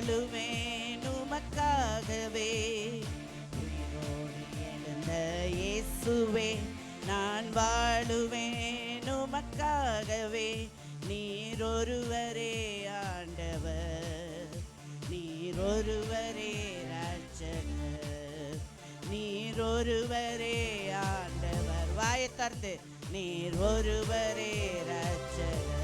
வாழுவேன் உமக்காகவே. எழுந்த இயேசுவே நான் வாழுவேன் உமக்காகவே. நீர் ஒருவரே ஆண்டவர். நீர் ஒருவரே ராஜனர் நீர் ஒருவரே ஆண்டவர். வாயத்தார்த்து நீர் ஒருவரே ராஜனர்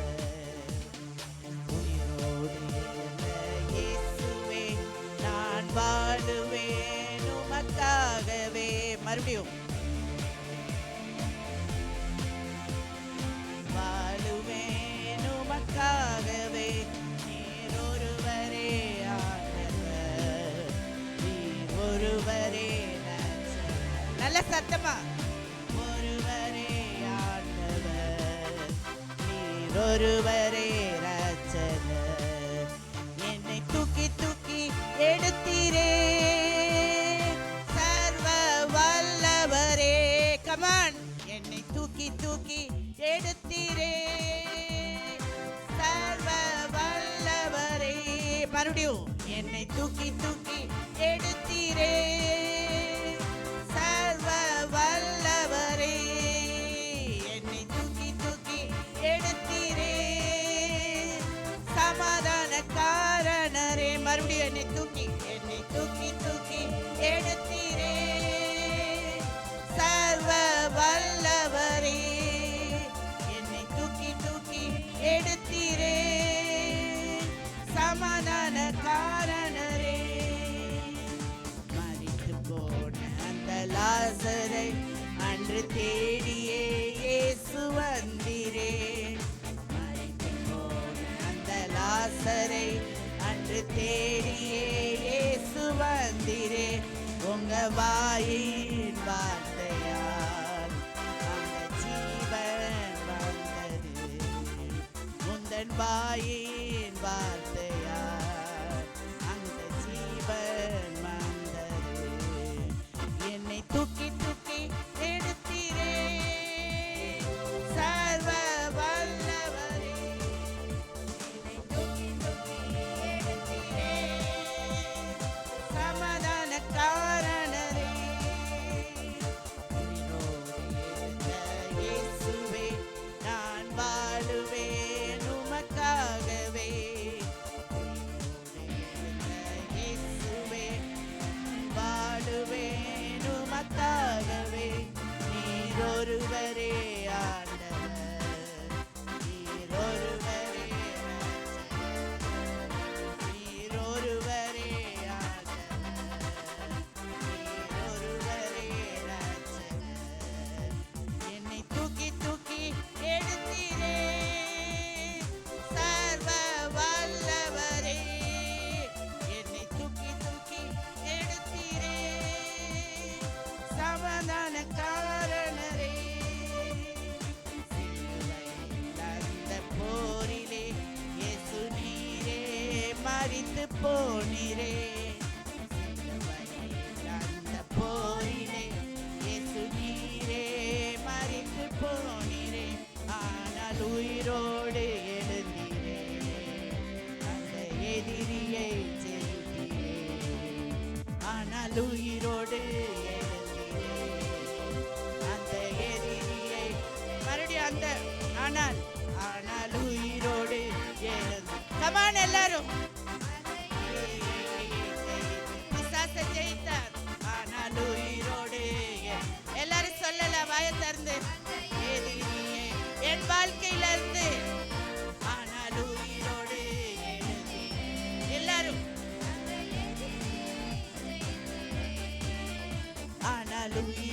நான் உமக்காகவே மறுபடியும். வாழுவேன் உமக்காகவே நீர் ஒருவரே ஆண்டவர். நீர் ஒருவரே நல்ல சத்தமா? ஒருவரே ஆண்டவர். நீர் ஒருவரே ரட்சகர் என்னை தூக்கி தூக்கி எடுத்தீரே. சர்வ வல்லவரே. மறுபடியும் என்னை தூக்கி தூக்கி எடுத்தீரே. சமாதான காரணரே மறித்து போன அந்த லாசரை அன்று தேடியே இயேசு வந்தீரே. மறித்து போன அந்த லாசரை அன்று தேடியே இயேசு வந்தீரே. உங்க வாயின் வார்த்தையால் அந்த ஜீவன் வந்தது. முந்தன் வாயின் வார்த்தை மறித்து போனீரே அந்த போரிலே இயேசு நீரே மறித்து போனீரே ஆனால் உயிரோடு எழுந்தீரே. அந்த எதிரியை ஜெயித்தீரே ஆனால் உயிரோடு அந்த எதிரியை மறுபடியும் அந்த ஆனால் ஆனால் உயிரோடு எழுந்த கமான் எல்லாரும். Hallelujah.